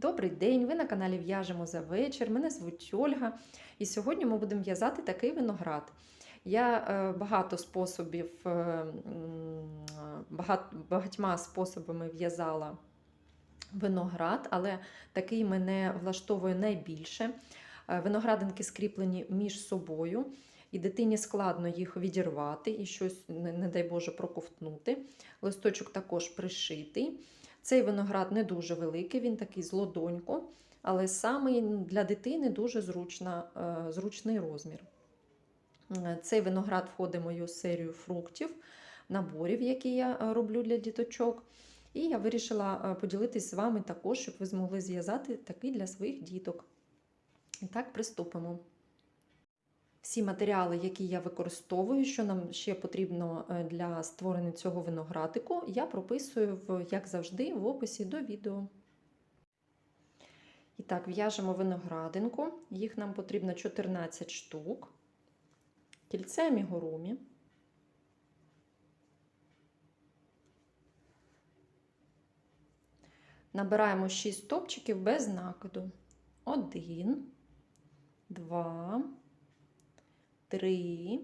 Добрий день! Ви на каналі В'яжемо за вечір. Мене звуть Ольга. І сьогодні ми будемо в'язати такий виноград. Я е, багато способів, е, багат, багатьма способами в'язала виноград, але такий мене влаштовує найбільше. Е, Виноградинки скріплені між собою, і дитині складно їх відірвати і щось, не дай Боже, проковтнути. Листочок також пришитий. Цей виноград не дуже великий, він такий з лодоньку, але саме для дитини дуже зручна, е, зручний розмір. Цей виноград входить в мою серію фруктів, наборів, які я е, роблю для діточок. І я вирішила е, поділитись з вами також, щоб ви змогли зв'язати такий для своїх діток. І так, приступимо. Всі матеріали, які я використовую, що нам ще потрібно е, для створення цього виноградику, я прописую, в, як завжди, в описі до відео. І так, в'яжемо виноградинку. Їх нам потрібно 14 штук. Кільце амігурумі. Набираємо 6 стопчиків без накиду. 1, 2, 3,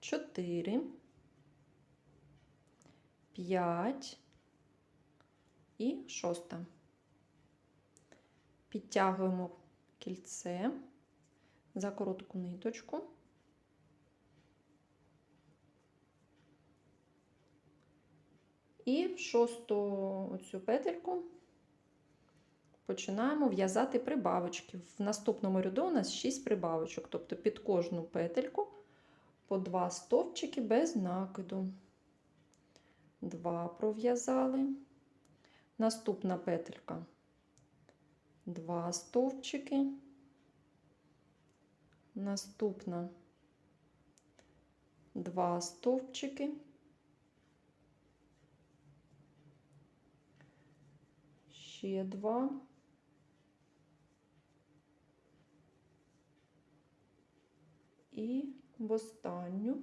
4, 5 і шоста. Підтягуємо кільце за коротку ниточку. І в шосту оцю петельку починаємо в'язати прибавочки. В наступному ряду у нас 6 прибавочок, тобто під кожну петельку по 2 стовпчики без накиду. 2 пров'язали. Наступна петелька 2 стовпчики. Наступна 2 стовпчики. Ще 2. І в останню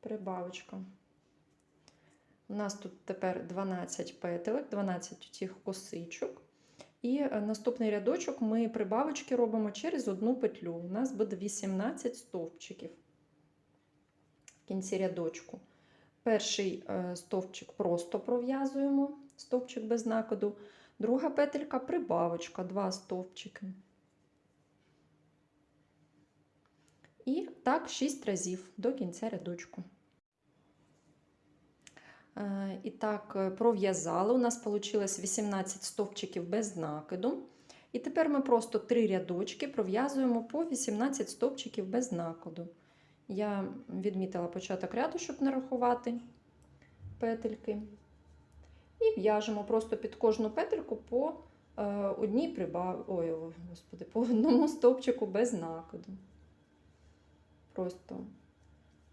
прибавочка. У нас тут тепер 12 петелек, 12 цих косичок. І наступний рядочок ми прибавочки робимо через одну петлю. У нас буде 18 стовпчиків в кінці рядочку. Перший стовпчик просто пров'язуємо, стовпчик без накиду. Друга петелька прибавочка, 2 стовпчики. І так 6 разів до кінця рядочку. І так, пров'язали. У нас вийшло 18 стовпчиків без накиду. І тепер ми просто 3 рядочки пров'язуємо по 18 стовпчиків без накиду. Я відмітила початок ряду, щоб не рахувати петельки. І в'яжемо просто під кожну петельку по одній прибав... Ой, господи, по одному стовпчику без накиду. Просто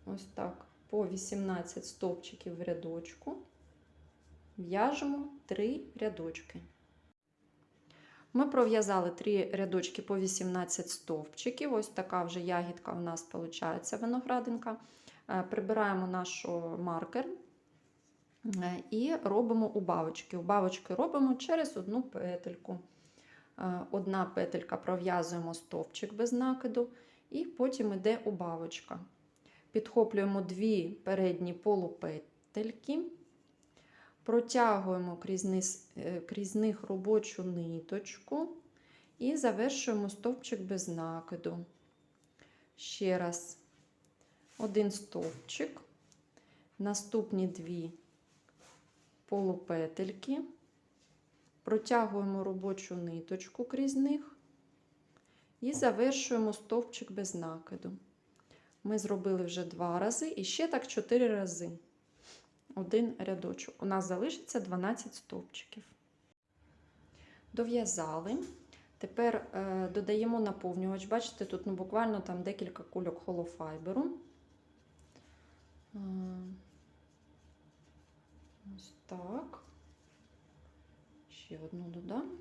ось так по 18 стовпчиків в рядочку, в'яжемо 3 рядочки. Ми пров'язали 3 рядочки по 18 стовпчиків. Ось така вже ягідка у нас виходить виноградинка. Прибираємо наш маркер і робимо убавочки. Убавочки робимо через одну петельку. Одна петелька пров'язуємо стовпчик без накиду, і потім йде убавочка. Підхоплюємо дві передні полупетельки, протягуємо крізь, низ, крізь них робочу ниточку. І завершуємо стовпчик без накиду. Ще раз. Один стовпчик, наступні дві полупетельки, протягуємо робочу ниточку крізь них і завершуємо стовпчик без накиду. Ми зробили вже два рази і ще так 4 рази. Один рядочок. У нас залишиться 12 стовпчиків. Дов'язали. Тепер е, додаємо наповнювач. Бачите, тут ну, буквально там декілька кульок холофайберу. Е, ось так. Ще одну додам.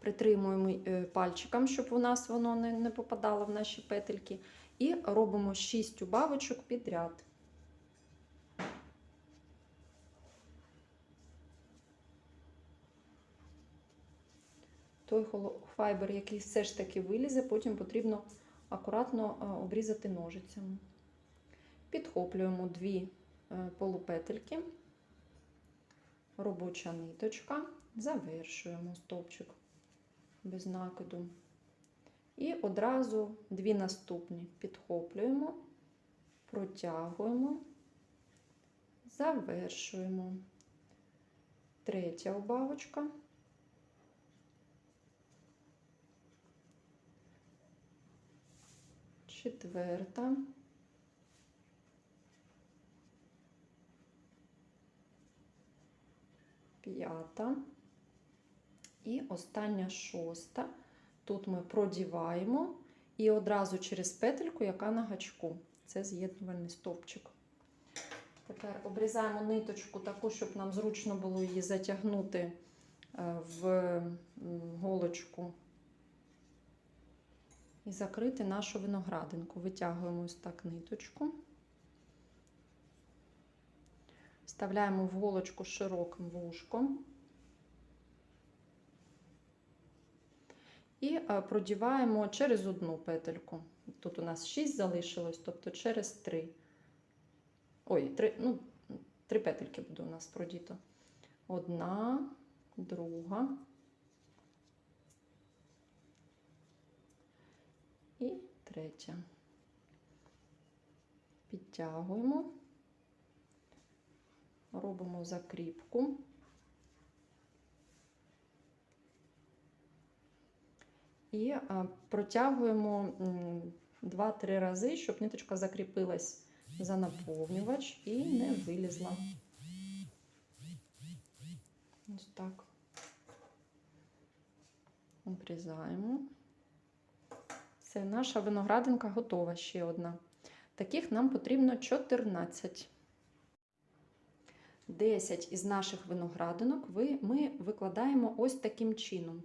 Притримуємо пальчиком, щоб у нас воно не, не попадало в наші петельки. І робимо 6 убавочок підряд. Той файбер, який все ж таки вилізе, потім потрібно акуратно е, обрізати ножицями. Підхоплюємо дві е, полупетельки, робоча ниточка, завершуємо стовпчик без накиду. І одразу дві наступні підхоплюємо, протягуємо, завершуємо. Третя убавочка. Четверта. П'ята. І остання шоста. Тут ми продіваємо і одразу через петельку, яка на гачку. Це з'єднувальний стовпчик. Тепер обрізаємо ниточку таку, щоб нам зручно було її затягнути е, в голочку і закрити нашу виноградинку. Витягуємо ось так ниточку. Вставляємо в голочку широким вушком. І е, продіваємо через одну петельку. Тут у нас 6 залишилось, тобто через 3. Ой, 3, ну, 3 петельки буде у нас продіто. Одна, друга. І третя. Підтягуємо, робимо закріпку. І е, протягуємо 2-3 рази, щоб ниточка закріпилась за наповнювач і не вилізла. Ось так. Обрізаємо. Все, наша виноградинка готова ще одна. Таких нам потрібно 14. 10 із наших виноградинок ми викладаємо ось таким чином.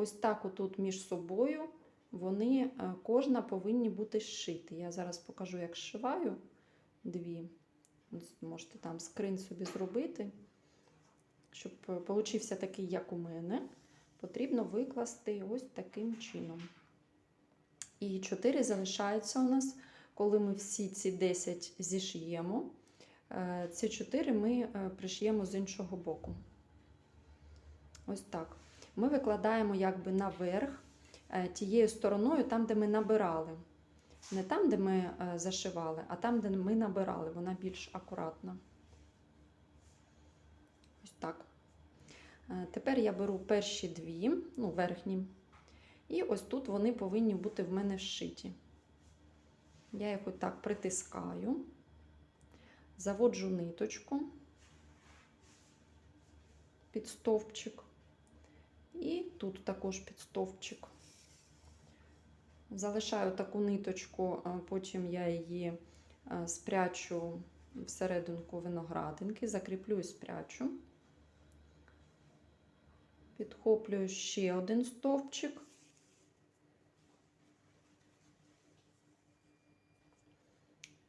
Ось так отут між собою вони е, кожна повинні бути зшиті. Я зараз покажу, як зшиваю дві. Можете там скрин собі зробити. Щоб получився такий, як у мене, потрібно викласти ось таким чином. І 4 залишаються у нас, коли ми всі ці 10 зішиємо. е, Ці 4 ми е, пришиємо з іншого боку. Ось так. Ми викладаємо якби наверх е, тією стороною, там, де ми набирали. Не там, де ми е, зашивали, а там, де ми набирали. Вона більш акуратна. Ось так. Е, Тепер я беру перші дві, ну, верхні. І ось тут вони повинні бути в мене вшиті. Я їх отак притискаю, заводжу ниточку під стовпчик. І тут також під стовпчик. Залишаю таку ниточку, потім я її е, спрячу всерединку виноградинки, закріплю і спрячу. Підхоплюю ще один стовпчик.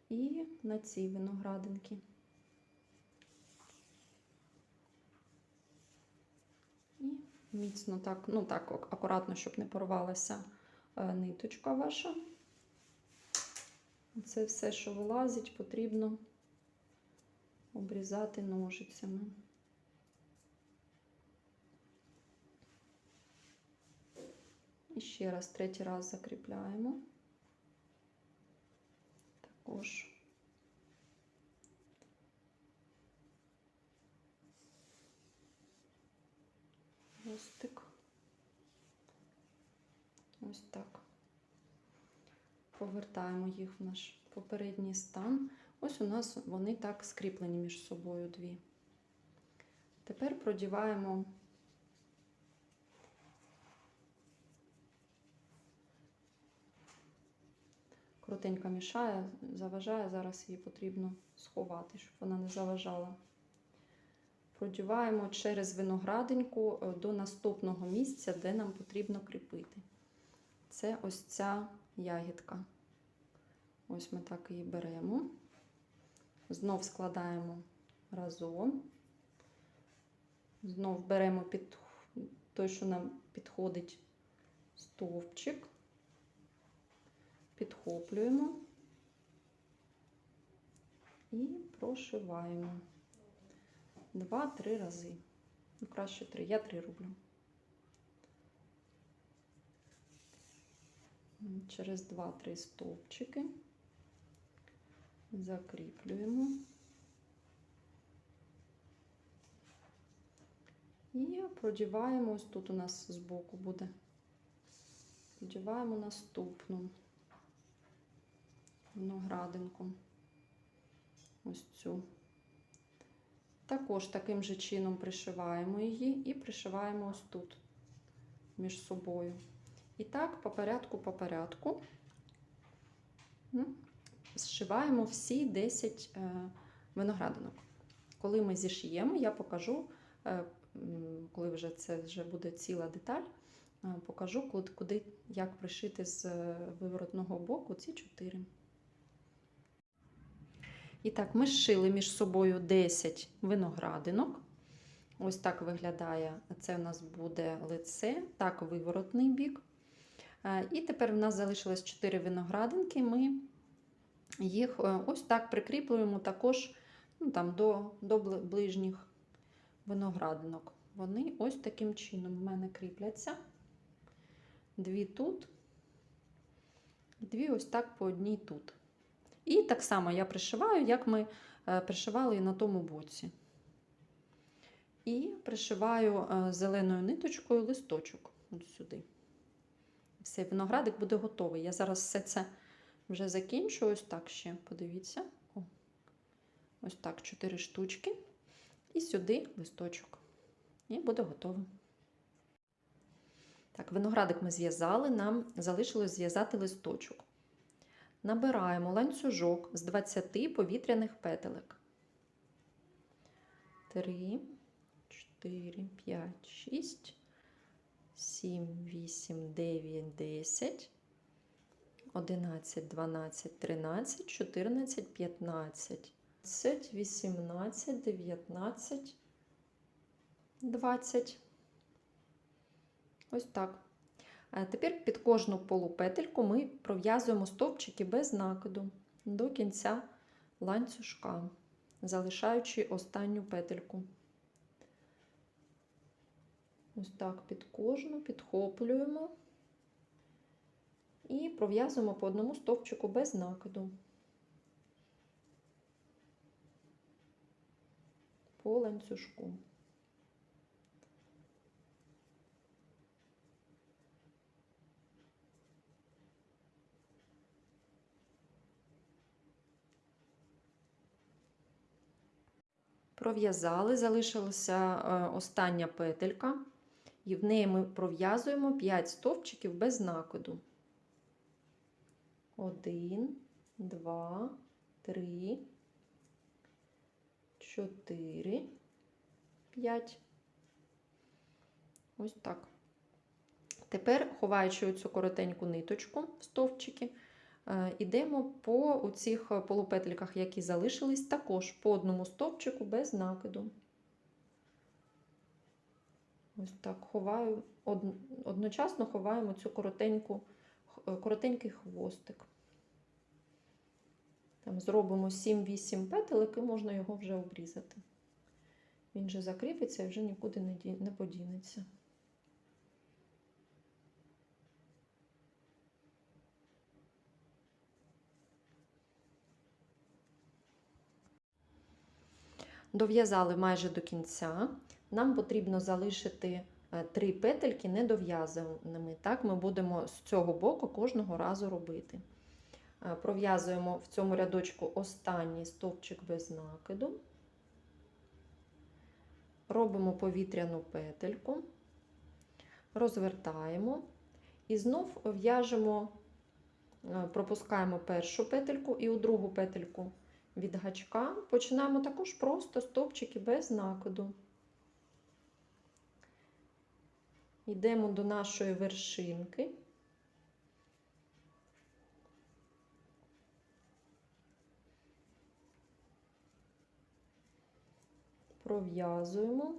І на цій виноградинки. І міцно так, ну так, акуратно, щоб не порвалася е, ниточка ваша. Це все, що вилазить, потрібно обрізати ножицями. І ще раз, третій раз закріпляємо. Також. Хвостик. Ось так. Повертаємо їх в наш попередній стан. Ось у нас вони так скріплені між собою дві. Тепер продіваємо крутенько мішає, заважає, зараз її потрібно сховати, щоб вона не заважала. Продіваємо через виноградинку е, до наступного місця, де нам потрібно кріпити. Це ось ця ягідка. Ось ми так її беремо. Знов складаємо разом. Знов беремо під той, що нам підходить стовпчик, підхоплюємо і прошиваємо два-три рази. Ну, краще три. Я три роблю. Через два-три стовпчики закріплюємо. І продіваємо, ось тут у нас збоку буде. Продіваємо наступну виноградинку. Ось цю. Також таким же чином пришиваємо її і пришиваємо ось тут між собою. І так, по порядку, по порядку. Зшиваємо всі 10 е, виноградинок. Коли ми зішиємо, я покажу, е, коли вже це вже буде ціла деталь, е, покажу, куди, як пришити з виворотного боку ці 4. І так, ми зшили між собою 10 виноградинок. Ось так виглядає. Це у нас буде лице, так виворотний бік. Е, І тепер в нас залишилось 4 виноградинки. Ми їх е, ось так прикріплюємо також ну, там, до, до ближніх виноградинок. Вони ось таким чином в мене кріпляться. Дві тут, дві ось так по одній тут. І так само я пришиваю, як ми е, пришивали і на тому боці. І пришиваю е, зеленою ниточкою листочок от сюди. Все, виноградик буде готовий. Я зараз все це вже закінчу. Ось так ще, подивіться. О, ось так, 4 штучки. І сюди листочок. І буде готово. Так, виноградик ми зв'язали, нам залишилось зв'язати листочок. Набираємо ланцюжок з 20 повітряних петелек. 3, 4, 5, 6, 7, 8, 9, 10, 11, 12, 13, 14, 15, 20, 18, 19, 20. Ось так. Е, Тепер під кожну полупетельку ми пров'язуємо стовпчики без накиду до кінця ланцюжка, залишаючи останню петельку. Ось так під кожну підхоплюємо і пров'язуємо по одному стовпчику без накиду. По ланцюжку. Пров'язали, залишилася е, остання петелька, і в неї ми пров'язуємо 5 стовпчиків без накиду. 1, 2, 3, 4, 5. Ось так. Тепер, ховаючи цю коротеньку ниточку в стовпчики, Ідемо по цих полупетельках, які залишились, також по одному стовпчику без накиду. Ось так ховаю, одночасно ховаємо цю коротеньку, е, коротенький хвостик. Там зробимо 7-8 петелек і можна його вже обрізати. Він же закріпиться і вже нікуди не подінеться. Дов'язали майже до кінця. Нам потрібно залишити е, три петельки недов'язаними. Так ми будемо з цього боку кожного разу робити. Е, Пров'язуємо в цьому рядочку останній стовпчик без накиду. Робимо повітряну петельку, розвертаємо і знов в'яжемо, е, пропускаємо першу петельку і у другу петельку від гачка. Починаємо також просто стовпчики без накиду. Йдемо до нашої вершинки. Пров'язуємо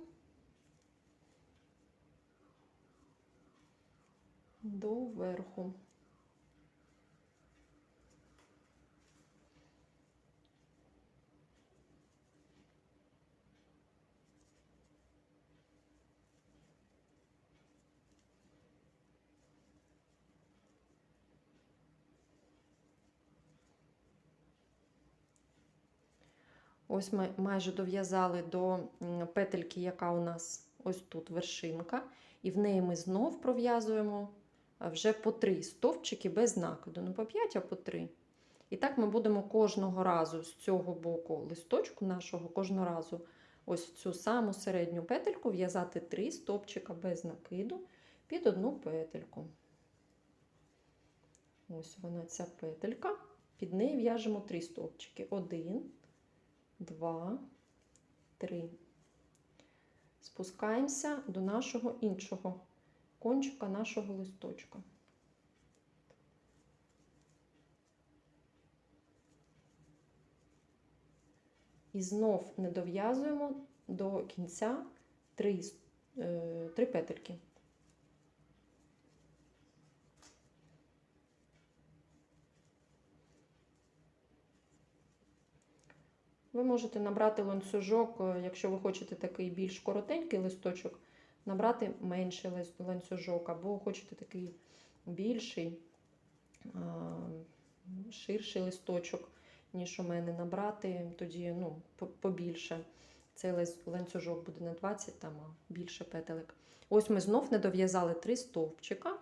до верху. Ось ми майже дов'язали до петельки, яка у нас ось тут вершинка, і в неї ми знов пров'язуємо вже по три стовпчики без накиду. Не по 5, а по 3. І так ми будемо кожного разу з цього боку листочку нашого, кожного разу ось цю саму середню петельку в'язати 3 стовпчика без накиду під одну петельку. Ось вона ця петелька. Під неї в'яжемо 3 стовпчики. Один. Два, три. Спускаємося до нашого іншого кончика нашого листочка. І знов не дов'язуємо до кінця три, е, три петельки. Ви можете набрати ланцюжок, е, якщо ви хочете такий більш коротенький листочок, набрати менший ланцюжок, або хочете такий більший, ширший листочок, ніж у мене, набрати тоді ну, побільше. Цей ланцюжок буде на 20, там, більше петелек. Ось ми знов не дов'язали три стовпчика,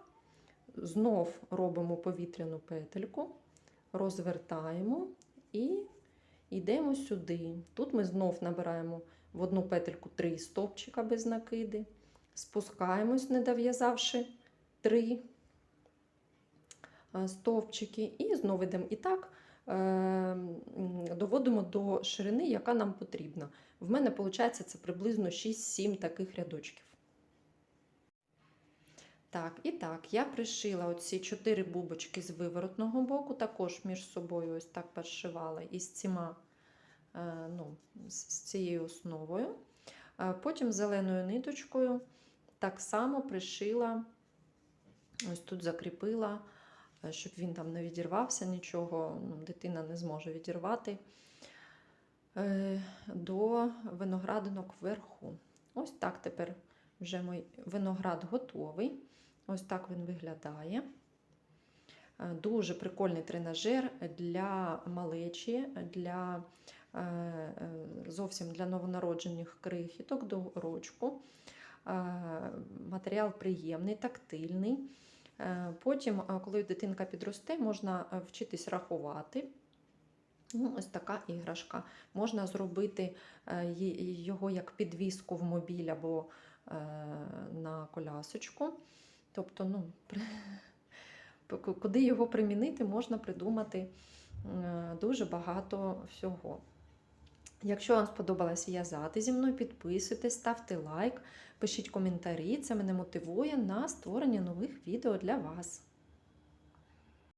знов робимо повітряну петельку, розвертаємо і Йдемо сюди. Тут ми знов набираємо в одну петельку 3 стовпчика без накиди, спускаємось, не дов'язавши 3 стовпчики, і знову йдемо. І так е, доводимо до ширини, яка нам потрібна. В мене виходить це приблизно 6-7 таких рядочків. Так, і так, я пришила оці 4 бубочки з виворотного боку, також між собою ось так перешивала із цими, е, ну, з з цією основою. Е, Потім зеленою ниточкою так само пришила, ось тут закріпила, е, щоб він там не відірвався, нічого, ну, дитина не зможе відірвати до виноградинок вверху. Ось так тепер вже мій виноград готовий. Ось так він виглядає. Е, Дуже прикольний тренажер для малечі, для е, е, зовсім для новонароджених крихіток до рочку. Матеріал приємний, тактильний. Потім, коли дитинка підросте, можна вчитись рахувати. Ну, Ось така іграшка. Можна зробити його як підвіску в мобіль або на колясочку. Тобто, ну, куди його примінити, можна придумати е, дуже багато всього. Якщо вам сподобалось в'язати зі мною, підписуйтесь, ставте лайк, пишіть коментарі. Це мене мотивує на створення нових відео для вас.